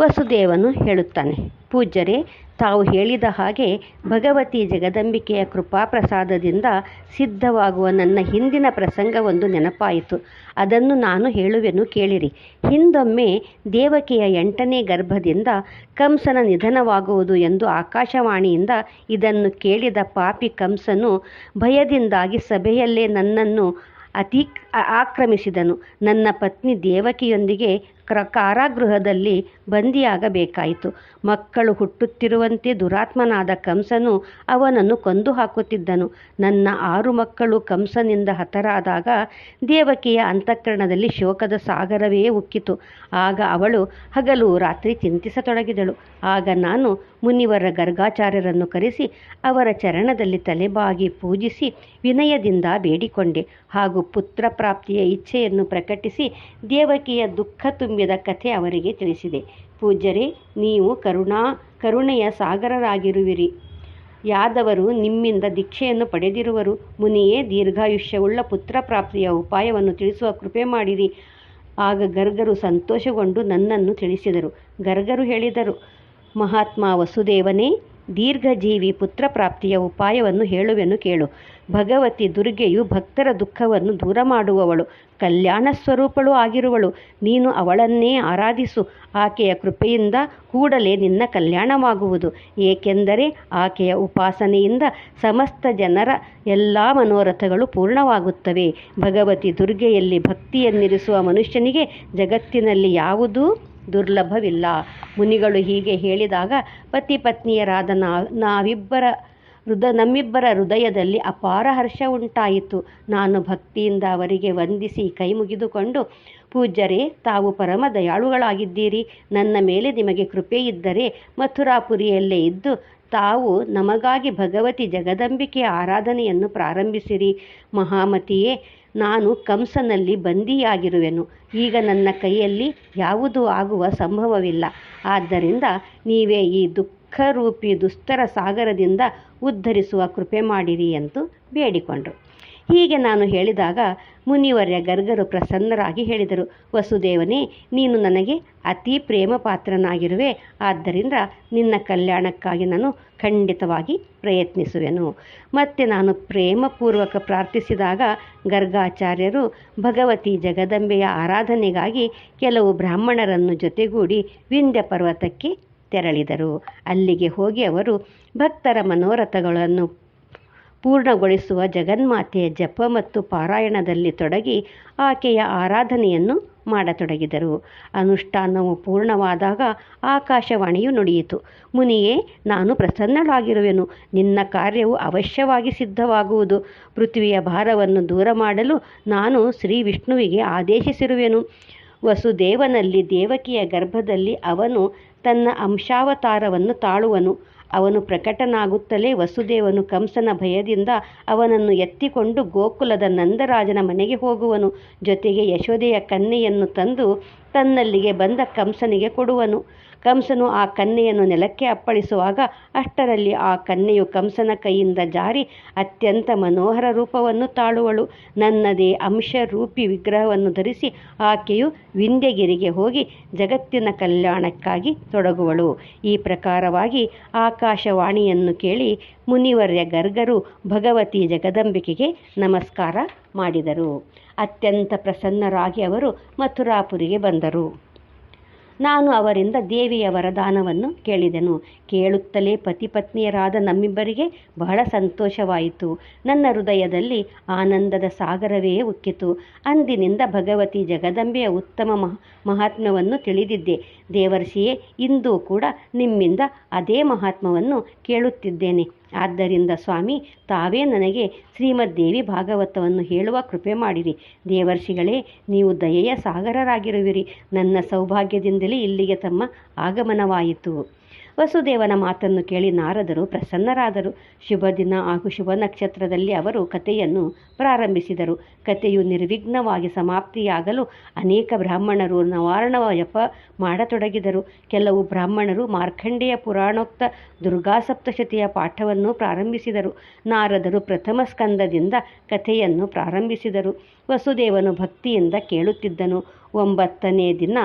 ವಸುದೇವನು ಹೇಳುತ್ತಾನೆ, ಪೂಜ್ಯರೇ, ತಾವು ಹೇಳಿದ ಹಾಗೆ ಭಗವತಿ ಜಗದಂಬಿಕೆಯ ಕೃಪಾಪ್ರಸಾದದಿಂದ ಸಿದ್ಧವಾಗುವ ನನ್ನ ಹಿಂದಿನ ಪ್ರಸಂಗವೊಂದು ನೆನಪಾಯಿತು. ಅದನ್ನು ನಾನು ಹೇಳುವೆನು ಕೇಳಿರಿ. ಹಿಂದೊಮ್ಮೆ ದೇವಕಿಯ ಎಂಟನೇ ಗರ್ಭದಿಂದ ಕಂಸನ ನಿಧನವಾಗುವುದು ಎಂದು ಆಕಾಶವಾಣಿಯಿಂದ ಇದನ್ನು ಕೇಳಿದ ಪಾಪಿ ಕಂಸನು ಭಯದಿಂದಾಗಿ ಸಭೆಯಲ್ಲೇ ನನ್ನನ್ನು ಅತಿ ಆಕ್ರಮಿಸಿದನು. ನನ್ನ ಪತ್ನಿ ದೇವಕಿಯೊಂದಿಗೆ ಕ್ರ ಕಾರಾಗೃಹದಲ್ಲಿ ಬಂದಿಯಾಗಬೇಕಾಯಿತು. ಮಕ್ಕಳು ಹುಟ್ಟುತ್ತಿರುವಂತೆ ದುರಾತ್ಮನಾದ ಕಂಸನು ಅವನನ್ನು ಕೊಂದು ಹಾಕುತ್ತಿದ್ದನು. ನನ್ನ ಆರು ಮಕ್ಕಳು ಕಂಸನಿಂದ ಹತರಾದಾಗ ದೇವಕಿಯ ಅಂತಃಕರಣದಲ್ಲಿ ಶೋಕದ ಸಾಗರವೇ ಉಕ್ಕಿತು. ಆಗ ಅವಳು ಹಗಲು ರಾತ್ರಿ ಚಿಂತಿಸತೊಡಗಿದಳು. ಆಗ ನಾನು ಮುನಿವರ ಗರ್ಗಾಚಾರ್ಯರನ್ನು ಕರೆಸಿ ಅವರ ಚರಣದಲ್ಲಿ ತಲೆಬಾಗಿ ಪೂಜಿಸಿ ವಿನಯದಿಂದ ಬೇಡಿಕೊಂಡೆ. ಹಾಗೂ ಪುತ್ರ ಪ್ರಾಪ್ತಿಯ ಇಚ್ಛೆಯನ್ನು ಪ್ರಕಟಿಸಿ ದೇವಕಿಯ ದುಃಖ ತುಂಬಿದ ಕಥೆ ಅವರಿಗೆ ತಿಳಿಸಿದೆ. ಪೂಜ್ಯರೇ, ನೀವು ಕರುಣಾ, ಕರುಣೆಯ ಸಾಗರರಾಗಿರುವಿರಿ. ಯಾದವರು ನಿಮ್ಮಿಂದ ದೀಕ್ಷೆಯನ್ನು ಪಡೆದಿರುವರು. ಮುನಿಯೇ, ದೀರ್ಘಾಯುಷ್ಯವುಳ್ಳ ಪುತ್ರ ಪ್ರಾಪ್ತಿಯ ಉಪಾಯವನ್ನು ತಿಳಿಸುವ ಕೃಪೆ ಮಾಡಿರಿ. ಆಗ ಗರ್ಗರು ಸಂತೋಷಗೊಂಡು ನನ್ನನ್ನು ತಿಳಿಸಿದರು. ಗರ್ಗರು ಹೇಳಿದರು, ಮಹಾತ್ಮ ವಸುದೇವನೇ ದೀರ್ಘಜೀವಿ ಪುತ್ರಪ್ರಾಪ್ತಿಯ ಉಪಾಯವನ್ನು ಹೇಳುವೆನು ಕೇಳು. ಭಗವತಿ ದುರ್ಗೆಯು ಭಕ್ತರ ದುಃಖವನ್ನು ದೂರ ಮಾಡುವವಳು. ಕಲ್ಯಾಣ ಸ್ವರೂಪಳು ಆಗಿರುವಳು. ನೀನು ಅವಳನ್ನೇ ಆರಾಧಿಸು. ಆಕೆಯ ಕೃಪೆಯಿಂದ ಕೂಡಲೇ ನಿನ್ನ ಕಲ್ಯಾಣವಾಗುವುದು. ಏಕೆಂದರೆ ಆಕೆಯ ಉಪಾಸನೆಯಿಂದ ಸಮಸ್ತ ಜನರ ಎಲ್ಲ ಮನೋರಥಗಳು ಪೂರ್ಣವಾಗುತ್ತವೆ. ಭಗವತಿ ದುರ್ಗೆಯಲ್ಲಿ ಭಕ್ತಿಯನ್ನಿರಿಸುವ ಮನುಷ್ಯನಿಗೆ ಜಗತ್ತಿನಲ್ಲಿ ಯಾವುದೂ? ದುರ್ಲಭವಿಲ್ಲ. ಮುನಿಗಳು ಹೀಗೆ ಹೇಳಿದಾಗ ಪತಿ ಪತ್ನಿಯರಾದ ನಾವಿಬ್ಬರ ಹೃದ, ನಮ್ಮಿಬ್ಬರ ಹೃದಯದಲ್ಲಿ ಅಪಾರ ಹರ್ಷ ಉಂಟಾಯಿತು. ನಾನು ಭಕ್ತಿಯಿಂದ ಅವರಿಗೆ ವಂದಿಸಿ ಕೈ ಮುಗಿದುಕೊಂಡು ಪೂಜ್ಯರೇ, ತಾವು ಪರಮ ದಯಾಳುಗಳಾಗಿದ್ದೀರಿ ನನ್ನ ಮೇಲೆ ನಿಮಗೆ ಕೃಪೆ ಇದ್ದರೆ ಮಥುರಾಪುರಿಯಲ್ಲೇ ಇದ್ದು, ತಾವು ನಮಗಾಗಿ ಭಗವತಿ ಜಗದಂಬಿಕೆಯ ಆರಾಧನೆಯನ್ನು ಪ್ರಾರಂಭಿಸಿರಿ. ಮಹಾಮತಿಯೇ, ನಾನು ಕಂಸನಲ್ಲಿ ಬಂದಿಯಾಗಿರುವೆನು ಈಗ ನನ್ನ ಕೈಯಲ್ಲಿ ಯಾವುದೂ ಆಗುವ ಸಂಭವವಿಲ್ಲ. ಆದ್ದರಿಂದ ನೀವೇ ಈ ದುಃಖರೂಪಿ ದುಸ್ತರ ಸಾಗರದಿಂದ ಉದ್ಧರಿಸುವ ಕೃಪೆ ಮಾಡಿರಿ ಎಂದು ಬೇಡಿಕೊಂಡರು. ಹೀಗೆ ನಾನು ಹೇಳಿದಾಗ ಮುನಿವರ್ಯ ಗರ್ಗರು ಪ್ರಸನ್ನರಾಗಿ ಹೇಳಿದರು, ವಸುದೇವನೇ, ನೀನು ನನಗೆ ಅತಿ ಪ್ರೇಮ ಪಾತ್ರನಾಗಿರುವೆ ಆದ್ದರಿಂದ ನಿನ್ನ ಕಲ್ಯಾಣಕ್ಕಾಗಿ ನಾನು ಖಂಡಿತವಾಗಿ ಪ್ರಯತ್ನಿಸುವೆನು. ಮತ್ತು ನಾನು ಪ್ರೇಮಪೂರ್ವಕ ಪ್ರಾರ್ಥಿಸಿದಾಗ ಗರ್ಗಾಚಾರ್ಯರು ಭಗವತಿ ಜಗದಂಬೆಯ ಆರಾಧನೆಗಾಗಿ ಕೆಲವು ಬ್ರಾಹ್ಮಣರನ್ನು ಜೊತೆಗೂಡಿ ವಿಂಧ್ಯ ಪರ್ವತಕ್ಕೆ ತೆರಳಿದರು. ಅಲ್ಲಿಗೆ ಹೋಗಿ ಅವರು ಭಕ್ತರ ಮನೋರಥಗಳನ್ನು ಪೂರ್ಣಗೊಳಿಸುವ ಜಗನ್ಮಾತೆಯ ಜಪ ಮತ್ತು ಪಾರಾಯಣದಲ್ಲಿ ತೊಡಗಿ ಆಕೆಯ ಆರಾಧನೆಯನ್ನು ಮಾಡತೊಡಗಿದರು. ಅನುಷ್ಠಾನವು ಪೂರ್ಣವಾದಾಗ ಆಕಾಶವಾಣಿಯು ನುಡಿಯಿತು. ಮುನಿಯೇ, ನಾನು ಪ್ರಸನ್ನಳಾಗಿರುವೆನು. ನಿನ್ನ ಕಾರ್ಯವು ಅವಶ್ಯವಾಗಿ ಸಿದ್ಧವಾಗುವುದು. ಪೃಥ್ವಿಯ ಭಾರವನ್ನು ದೂರ ಮಾಡಲು ನಾನು ಶ್ರೀ ವಿಷ್ಣುವಿಗೆ ಆದೇಶಿಸಿರುವೆನು. ವಸುದೇವನಲ್ಲಿ ದೇವಕಿಯ ಗರ್ಭದಲ್ಲಿ ಅವನು ತನ್ನ ಅಂಶಾವತಾರವನ್ನು ತಾಳುವನು. ಅವನು ಪ್ರಕಟನಾಗುತ್ತಲೇ ವಸುದೇವನು ಕಂಸನ ಭಯದಿಂದ ಅವನನ್ನು ಎತ್ತಿಕೊಂಡು ಗೋಕುಲದ ನಂದರಾಜನ ಮನೆಗೆ ಹೋಗುವನು. ಜೊತೆಗೆ ಯಶೋದೆಯ ಕನ್ಯೆಯನ್ನು ತಂದು ತನ್ನಲ್ಲಿಗೆ ಬಂದ ಕಂಸನಿಗೆ ಕೊಡುವನು. ಕಂಸನು ಆ ಕನ್ನೆಯನ್ನು ನೆಲಕ್ಕೆ ಅಪ್ಪಳಿಸುವಾಗ ಅಷ್ಟರಲ್ಲಿ ಆ ಕನ್ನೆಯು ಕಂಸನ ಕೈಯಿಂದ ಜಾರಿ ಅತ್ಯಂತ ಮನೋಹರ ರೂಪವನ್ನು ತಾಳುವಳು. ನನ್ನದೇ ಅಂಶರೂಪಿ ವಿಗ್ರಹವನ್ನು ಧರಿಸಿ ಆಕೆಯು ವಿಂಧ್ಯಗಿರಿಗೆ ಹೋಗಿ ಜಗತ್ತಿನ ಕಲ್ಯಾಣಕ್ಕಾಗಿ ತೊಡಗುವಳು. ಈ ಪ್ರಕಾರವಾಗಿ ಆಕಾಶವಾಣಿಯನ್ನು ಕೇಳಿ ಮುನಿವರ್ಯ ಗರ್ಗರು ಭಗವತಿ ಜಗದಂಬಿಕೆಗೆ ನಮಸ್ಕಾರ ಮಾಡಿದರು. ಅತ್ಯಂತ ಪ್ರಸನ್ನರಾಗಿ ಅವರು ಮಥುರಾಪುರಿಗೆ ಬಂದರು. ನಾನು ಅವರಿಂದ ದೇವಿಯ ವರದಾನವನ್ನು ಕೇಳಿದೆನು. ಕೇಳುತ್ತಲೇ ಪತಿಪತ್ನಿಯರಾದ ನಮ್ಮಿಬ್ಬರಿಗೆ ಬಹಳ ಸಂತೋಷವಾಯಿತು. ನನ್ನ ಹೃದಯದಲ್ಲಿ ಆನಂದದ ಸಾಗರವೇ ಉಕ್ಕಿತು. ಅಂದಿನಿಂದ ಭಗವತಿ ಜಗದಂಬೆಯ ಉತ್ತಮ ಮಹ, ಮಹಾತ್ಮ್ಯವನ್ನು ತಿಳಿದಿದ್ದೆ. ದೇವರ್ಷಿಯೇ, ಇಂದೂ ಕೂಡ ನಿಮ್ಮಿಂದ ಅದೇ ಮಹಾತ್ಮವನ್ನು ಕೇಳುತ್ತಿದ್ದೇನೆ. ಆದ್ದರಿಂದ ಸ್ವಾಮಿ, ತಾವೇ ನನಗೆ ಶ್ರೀಮದ್ದೇವಿ ಭಾಗವತವನ್ನು ಹೇಳುವ ಕೃಪೆ ಮಾಡಿರಿ. ದೇವರ್ಷಿಗಳೇ, ನೀವು ದಯೆಯ ಸಾಗರರಾಗಿರುವಿರಿ. ನನ್ನ ಸೌಭಾಗ್ಯದಿಂದಲೇ ಇಲ್ಲಿಗೆ ತಮ್ಮ ಆಗಮನವಾಯಿತು. ವಸುದೇವನ ಮಾತನ್ನು ಕೇಳಿ ನಾರದರು ಪ್ರಸನ್ನರಾದರು. ಶುಭ ದಿನ ಹಾಗೂ ಶುಭ ನಕ್ಷತ್ರದಲ್ಲಿ ಅವರು ಕಥೆಯನ್ನು ಪ್ರಾರಂಭಿಸಿದರು. ಕಥೆಯು ನಿರ್ವಿಘ್ನವಾಗಿ ಸಮಾಪ್ತಿಯಾಗಲು ಅನೇಕ ಬ್ರಾಹ್ಮಣರು ನವಾರ್ಣ ಜಪ ಮಾಡತೊಡಗಿದರು. ಕೆಲವು ಬ್ರಾಹ್ಮಣರು ಮಾರ್ಕಂಡೇಯ ಪುರಾಣೋಕ್ತ ದುರ್ಗಾಸಪ್ತಶತಿಯ ಪಾಠವನ್ನು ಪ್ರಾರಂಭಿಸಿದರು. ನಾರದರು ಪ್ರಥಮ ಸ್ಕಂದದಿಂದ ಕಥೆಯನ್ನು ಪ್ರಾರಂಭಿಸಿದರು. ವಸುದೇವನು ಭಕ್ತಿಯಿಂದ ಕೇಳುತ್ತಿದ್ದನು. ಒಂಬತ್ತನೇ ದಿನ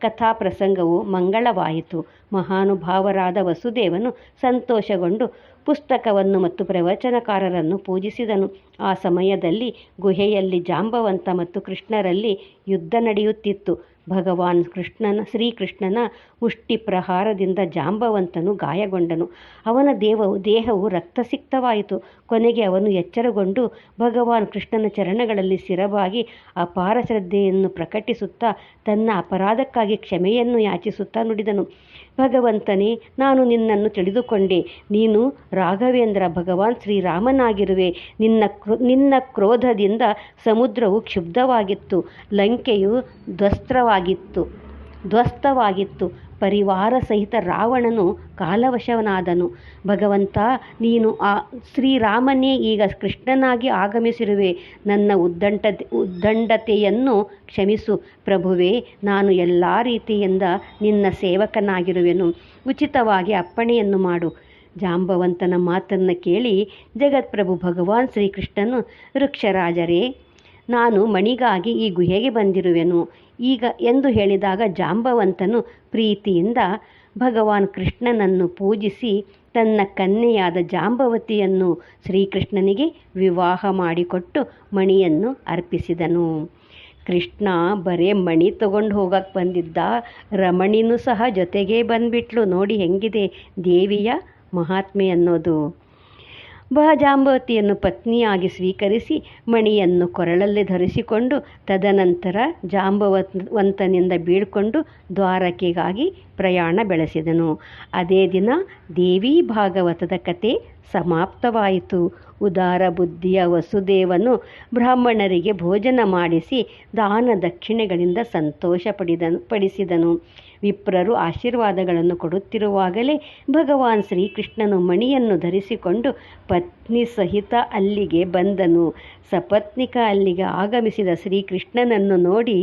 ಕಥಾಪ್ರಸಂಗವು ಮಂಗಳವಾಯಿತು. ಮಹಾನುಭಾವರಾದ ವಸುದೇವನು ಸಂತೋಷಗೊಂಡು ಪುಸ್ತಕವನ್ನು ಮತ್ತು ಪ್ರವಚನಕಾರರನ್ನು ಪೂಜಿಸಿದನು. ಆ ಸಮಯದಲ್ಲಿ ಗುಹೆಯಲ್ಲಿ ಜಾಂಬವಂತ ಮತ್ತು ಕೃಷ್ಣರಲ್ಲಿ ಯುದ್ಧ ನಡೆಯುತ್ತಿತ್ತು. ಭಗವಾನ್ ಕೃಷ್ಣನ, ಶ್ರೀಕೃಷ್ಣನ ಉಷ್ಟಿ ಪ್ರಹಾರದಿಂದ ಜಾಂಬವಂತನು ಗಾಯಗೊಂಡನು. ಅವನ ದೇವವು, ದೇಹವು ರಕ್ತಸಿಕ್ತವಾಯಿತು. ಕೊನೆಗೆ ಅವನು ಎಚ್ಚರಗೊಂಡು ಭಗವಾನ್ ಕೃಷ್ಣನ ಚರಣಗಳಲ್ಲಿ ಸ್ಥಿರವಾಗಿ ಅಪಾರ ಶ್ರದ್ಧೆಯನ್ನು ಪ್ರಕಟಿಸುತ್ತಾ ತನ್ನ ಅಪರಾಧಕ್ಕಾಗಿ ಕ್ಷಮೆಯನ್ನು ಯಾಚಿಸುತ್ತಾ ನುಡಿದನು. ಭಗವಂತನೇ, ನಾನು ನಿನ್ನನ್ನು ತಿಳಿದುಕೊಂಡೆ. ನೀನು ರಾಘವೇಂದ್ರ ಭಗವಾನ್ ಶ್ರೀರಾಮನಾಗಿರುವೆ. ನಿನ್ನ ಕ್ರೋ, ನಿನ್ನ ಕ್ರೋಧದಿಂದ ಸಮುದ್ರವು ಕ್ಷುಬ್ಧವಾಗಿತ್ತು. ಲಂಕೆಯು ಧ್ವಸ್ತ್ರವಾಗಿತ್ತು ಧ್ವಸ್ತವಾಗಿತ್ತು. ಪರಿವಾರ ಸಹಿತ ರಾವಣನು ಕಾಲವಶವನಾದನು. ಭಗವಂತ, ನೀನು ಆ ಶ್ರೀರಾಮನೇ, ಈಗ ಕೃಷ್ಣನಾಗಿ ಆಗಮಿಸಿರುವೆ. ನನ್ನ ಉದ್ದಂಟ, ಉದ್ದಂಡತೆಯನ್ನು ಕ್ಷಮಿಸು. ಪ್ರಭುವೇ, ನಾನು ಎಲ್ಲ ರೀತಿಯಿಂದ ನಿನ್ನ ಸೇವಕನಾಗಿರುವೆನು. ಉಚಿತವಾಗಿ ಅಪ್ಪಣೆಯನ್ನು ಮಾಡು. ಜಾಂಬವಂತನ ಮಾತನ್ನು ಕೇಳಿ ಜಗತ್ಪ್ರಭು ಭಗವಾನ್ ಶ್ರೀಕೃಷ್ಣನು, ವೃಕ್ಷರಾಜರೇ ನಾನು ಮಣಿಗಾಗಿ ಈ ಗುಹೆಗೆ ಬಂದಿರುವೆನು. ಈಗ ಎಂದು ಹೇಳಿದಾಗ ಜಾಂಬವಂತನು ಪ್ರೀತಿಯಿಂದ ಭಗವಾನ್ ಕೃಷ್ಣನನ್ನು ಪೂಜಿಸಿ ತನ್ನ ಕನ್ಯೆಯಾದ ಜಾಂಬವತಿಯನ್ನು ಶ್ರೀಕೃಷ್ಣನಿಗೆ ವಿವಾಹ ಮಾಡಿಕೊಟ್ಟು ಮಣಿಯನ್ನು ಅರ್ಪಿಸಿದನು. ಕೃಷ್ಣ, ಬರೇ ಮಣಿ ತಗೊಂಡು ಹೋಗಕ್ಕೆ ಬಂದಿದ್ದ ರಮಣಿನೂ ಸಹ ಜೊತೆಗೇ ಬಂದ್ಬಿಟ್ಲು. ನೋಡಿ ಹೆಂಗಿದೆ ದೇವಿಯ ಮಹಾತ್ಮೆ ಅನ್ನೋದು ಬ ಜಾಂಬವತಿಯನ್ನು ಪತ್ನಿಯಾಗಿ ಸ್ವೀಕರಿಸಿ ಮಣಿಯನ್ನು ಕೊರಳಲ್ಲಿ ಧರಿಸಿಕೊಂಡು ತದನಂತರ ಜಾಂಬವಂತನಿಂದ ಬೀಳ್ಕೊಂಡು ದ್ವಾರಕೆಗಾಗಿ ಪ್ರಯಾಣ ಬೆಳೆಸಿದನು. ಅದೇ ದಿನ ದೇವಿ ಭಾಗವತದ ಕತೆ ಸಮಾಪ್ತವಾಯಿತು. ಉದಾರ ಬುದ್ಧಿಯ ವಸುದೇವನು ಬ್ರಾಹ್ಮಣರಿಗೆ ಭೋಜನ ಮಾಡಿಸಿ ದಾನ ದಕ್ಷಿಣೆಗಳಿಂದ ಸಂತೋಷ ಪಡಿದನು ಪಡಿಸಿದನು ವಿಪ್ರರು ಆಶೀರ್ವಾದಗಳನ್ನು ಕೊಡುತ್ತಿರುವಾಗಲೇ ಭಗವಾನ್ ಶ್ರೀಕೃಷ್ಣನು ಮಣಿಯನ್ನು ಧರಿಸಿಕೊಂಡು ಪತ್ನಿ ಸಹಿತ ಅಲ್ಲಿಗೆ ಬಂದನು. ಸಪತ್ನಿಕ ಅಲ್ಲಿಗೆ ಆಗಮಿಸಿದ ಶ್ರೀಕೃಷ್ಣನನ್ನು ನೋಡಿ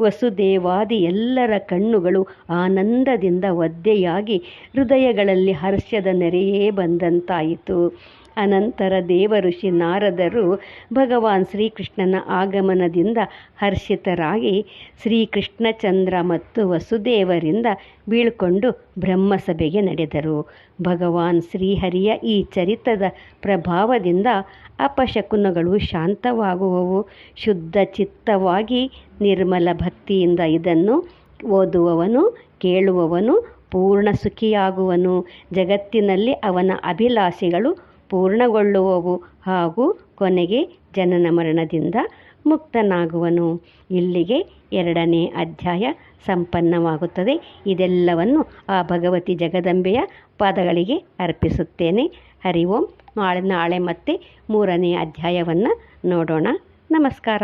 ವಸುದೇವಾದಿ ಎಲ್ಲರ ಕಣ್ಣುಗಳು ಆನಂದದಿಂದ ಒದ್ದೆಯಾಗಿ ಹೃದಯಗಳಲ್ಲಿ ಹರ್ಷದ ನೆರೆಯೇ ಬಂದಂತಾಯಿತು. ಅನಂತರ ದೇವಋಷಿ ನಾರದರು ಭಗವಾನ್ ಶ್ರೀಕೃಷ್ಣನ ಆಗಮನದಿಂದ ಹರ್ಷಿತರಾಗಿ ಶ್ರೀಕೃಷ್ಣಚಂದ್ರ ಮತ್ತು ವಸುದೇವರಿಂದ ಬೀಳ್ಕೊಂಡು ಬ್ರಹ್ಮಸಭೆಗೆ ನಡೆದರು. ಭಗವಾನ್ ಶ್ರೀಹರಿಯ ಈ ಚರಿತದ ಪ್ರಭಾವದಿಂದ ಅಪಶಕುನಗಳು ಶಾಂತವಾಗುವವು. ಶುದ್ಧ ಚಿತ್ತವಾಗಿ ನಿರ್ಮಲ ಭಕ್ತಿಯಿಂದ ಇದನ್ನು ಓದುವವನು, ಕೇಳುವವನು, ಪೂರ್ಣ ಸುಖಿಯಾಗುವನು. ಜಗತ್ತಿನಲ್ಲಿ ಅವನ ಅಭಿಲಾಷೆಗಳು ಪೂರ್ಣಗೊಳ್ಳುವವು ಹಾಗೂ ಕೊನೆಗೆ ಜನನ ಮರಣದಿಂದ ಮುಕ್ತನಾಗುವನು. ಇಲ್ಲಿಗೆ ಎರಡನೇ ಅಧ್ಯಾಯ ಸಂಪನ್ನವಾಗುತ್ತದೆ. ಇದೆಲ್ಲವನ್ನು ಆ ಭಗವತಿ ಜಗದಂಬೆಯ ಪಾದಗಳಿಗೆ ಅರ್ಪಿಸುತ್ತೇನೆ. ಹರಿ ಓಂ. ನಾಳೆ ನಾಳೆ ಮತ್ತೆ ಮೂರನೇ ಅಧ್ಯಾಯವನ್ನು ನೋಡೋಣ. ನಮಸ್ಕಾರ.